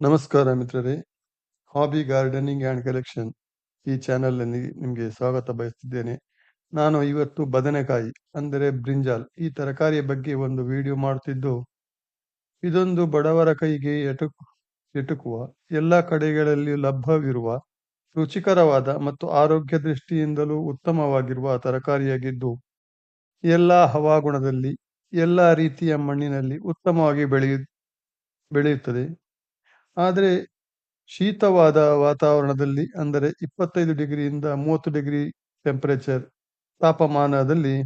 ನಮಸ್ಕಾರ ಮಿತ್ರರೇ. Hobby gardening and collection ಈ ಚಾನಲ್ನಲ್ಲಿ ನಿಮಗೆ ಸ್ವಾಗತ ಬಯಸ್ತಿದ್ದೇನೆ. ನಾನು ಇವತ್ತು ಬದನೆಕಾಯಿ, ಅಂದರೆ ಬ್ರಿಂಜಾಲ್ ಈ ತರಕಾರಿಯ ಬಗ್ಗೆ ಒಂದು ವಿಡಿಯೋ ಮಾಡುತ್ತಿದ್ದು ಇದೊಂದು ಬಡವರ ಕೈಗೆ ಎಟುಕು, ಎಟುಕುವ, ಎಲ್ಲ ಕಡೆಗಳಲ್ಲಿ ಲಭ್ಯವಿರುವ, ರುಚಿಕರವಾದ ಮತ್ತು ಆರೋಗ್ಯ ದೃಷ್ಟಿಯಿಂದಲೂ ಉತ್ತಮವಾಗಿರುವ ತರಕಾರಿಯಾಗಿದ್ದು, ಎಲ್ಲ ಹವಾಗುಣದಲ್ಲಿ, ಎಲ್ಲ ರೀತಿಯ ಮಣ್ಣಿನಲ್ಲಿ ಉತ್ತಮವಾಗಿ ಬೆಳೆಯು, ಬೆಳೆಯುತ್ತದೆ. ಆದರೆ ಶೀತವಾದ ವಾತಾವರಣದಲ್ಲಿ, ಅಂದರೆ ಇಪ್ಪತ್ತೈದು ಡಿಗ್ರಿಯಿಂದ ಮೂವತ್ತು ಡಿಗ್ರಿ ಟೆಂಪರೇಚರ್ ತಾಪಮಾನದಲ್ಲಿ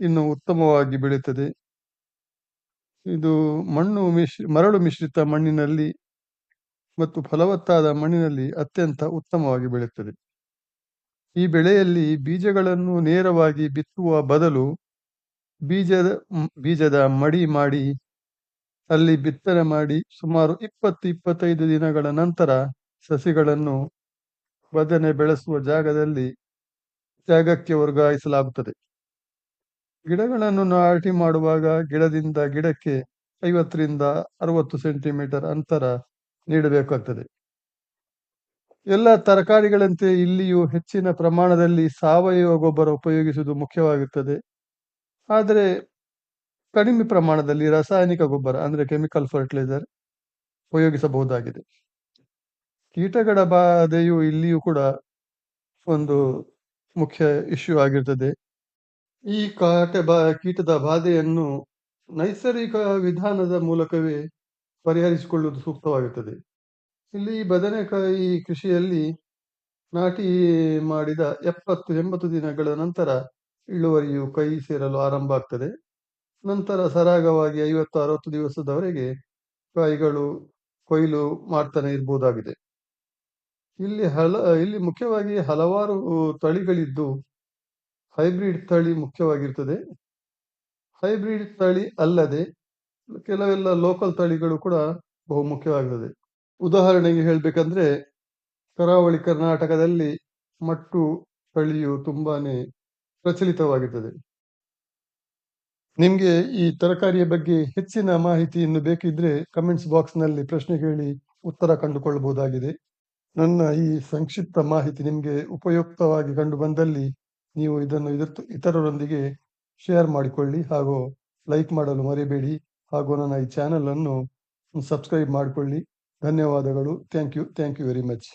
ಇನ್ನು ಉತ್ತಮವಾಗಿ ಬೆಳೆಯುತ್ತದೆ ಇದು ಮಣ್ಣು ಮಿಶ್, ಮರಳು ಮಿಶ್ರಿತ ಮಣ್ಣಿನಲ್ಲಿ ಮತ್ತು ಫಲವತ್ತಾದ ಮಣ್ಣಿನಲ್ಲಿ ಅತ್ಯಂತ ಉತ್ತಮವಾಗಿ ಬೆಳೆಯುತ್ತದೆ ಈ ಬೆಳೆಯಲ್ಲಿ ಬೀಜಗಳನ್ನು ನೇರವಾಗಿ ಬಿತ್ತುವ ಬದಲು ಬೀಜದ ಬೀಜದ ಮಡಿ ಮಾಡಿ ಅಲ್ಲಿ ಬಿತ್ತನೆ ಮಾಡಿ ಸುಮಾರು ಇಪ್ಪತ್ತು, ಇಪ್ಪತ್ತೈದು ದಿನಗಳ ನಂತರ ಸಸಿಗಳನ್ನು ಬದನೆ ಬೆಳೆಸುವ ಜಾಗದಲ್ಲಿ ಜಾಗಕ್ಕೆ ವರ್ಗಾಯಿಸಲಾಗುತ್ತದೆ. ಗಿಡಗಳನ್ನು ನಾಟಿ ಮಾಡುವಾಗ ಗಿಡದಿಂದ ಗಿಡಕ್ಕೆ ಐವತ್ತರಿಂದ ಅರವತ್ತು ಸೆಂಟಿಮೀಟರ್ ಅಂತರ ನೀಡಬೇಕಾಗ್ತದೆ. ಎಲ್ಲ ತರಕಾರಿಗಳಂತೆ ಇಲ್ಲಿಯೂ ಹೆಚ್ಚಿನ ಪ್ರಮಾಣದಲ್ಲಿ ಸಾವಯವ ಗೊಬ್ಬರ ಉಪಯೋಗಿಸುವುದು ಮುಖ್ಯವಾಗುತ್ತದೆ ಆದರೆ ಕಡಿಮೆ ಪ್ರಮಾಣದಲ್ಲಿ ರಾಸಾಯನಿಕ ಗೊಬ್ಬರ, ಅಂದ್ರೆ ಕೆಮಿಕಲ್ ಫರ್ಟಿಲೈಸರ್ ಉಪಯೋಗಿಸಬಹುದಾಗಿದೆ. ಕೀಟಗಳ ಬಾಧೆಯು ಇಲ್ಲಿಯೂ ಕೂಡ ಒಂದು ಮುಖ್ಯ ಇಶ್ಯೂ ಆಗಿರ್ತದೆ. ಈ ಕಾಟ ಬಾ, ಕೀಟದ ಬಾಧೆಯನ್ನು ನೈಸರ್ಗಿಕ ವಿಧಾನದ ಮೂಲಕವೇ ಪರಿಹರಿಸಿಕೊಳ್ಳುವುದು ಸೂಕ್ತವಾಗುತ್ತದೆ. ಇಲ್ಲಿ ಬದನೆಕಾಯಿ ಕೃಷಿಯಲ್ಲಿ ನಾಟಿ ಮಾಡಿದ ಎಪ್ಪತ್ತು, ಎಂಬತ್ತು ದಿನಗಳ ನಂತರ ಇಳುವರಿಯು ಕೈ ಸೇರಲು ಆರಂಭ ಆಗ್ತದೆ. ನಂತರ ಸರಾಗವಾಗಿ ಐವತ್ತು ಅರವತ್ತು ದಿವಸದವರೆಗೆ ಕಾಯಿಗಳು, ಕೊಯ್ಲು ಮಾಡ್ತಾನೆ ಇರ್ಬೋದಾಗಿದೆ. ಇಲ್ಲಿ ಹಲ, ಇಲ್ಲಿ ಮುಖ್ಯವಾಗಿ ಹಲವಾರು ತಳಿಗಳಿದ್ದು ಹೈಬ್ರಿಡ್ ತಳಿ ಮುಖ್ಯವಾಗಿರ್ತದೆ. ಹೈಬ್ರಿಡ್ ತಳಿ ಅಲ್ಲದೆ ಕೆಲವೆಲ್ಲ ಲೋಕಲ್ ತಳಿಗಳು ಕೂಡ ಬಹು ಮುಖ್ಯವಾಗುತ್ತದೆ ಉದಾಹರಣೆಗೆ ಹೇಳಬೇಕಂದ್ರೆ ಕರಾವಳಿ ಕರ್ನಾಟಕದಲ್ಲಿ ಮಟ್ಟು ತಳಿಯು ತುಂಬಾನೇ ಪ್ರಚಲಿತವಾಗಿರ್ತದೆ. ನಿಮ್ಗೆ ಈ ತರಕಾರಿಯ ಬಗ್ಗೆ ಹೆಚ್ಚಿನ ಮಾಹಿತಿ ಇನ್ನು ಬೇಕಿದ್ರೆ ಕಮೆಂಟ್ಸ್ ಬಾಕ್ಸ್ನಲ್ಲಿ ಪ್ರಶ್ನೆ ಕೇಳಿ ಉತ್ತರ ಕಂಡುಕೊಳ್ಳಬಹುದಾಗಿದೆ. ನನ್ನ ಈ ಸಂಕ್ಷಿಪ್ತ ಮಾಹಿತಿ ನಿಮಗೆ ಉಪಯುಕ್ತವಾಗಿ ಕಂಡು ಬಂದಲ್ಲಿ ನೀವು ಇದನ್ನು ಇತರರೊಂದಿಗೆ ಶೇರ್ ಮಾಡಿಕೊಳ್ಳಿ ಹಾಗೂ ಲೈಕ್ ಮಾಡಲು ಮರೆಯಬೇಡಿ ಹಾಗೂ ನನ್ನ ಈ ಚಾನೆಲ್ ಅನ್ನು ಸಬ್ಸ್ಕ್ರೈಬ್ ಮಾಡಿಕೊಳ್ಳಿ. ಧನ್ಯವಾದಗಳು. Thank you thank you very much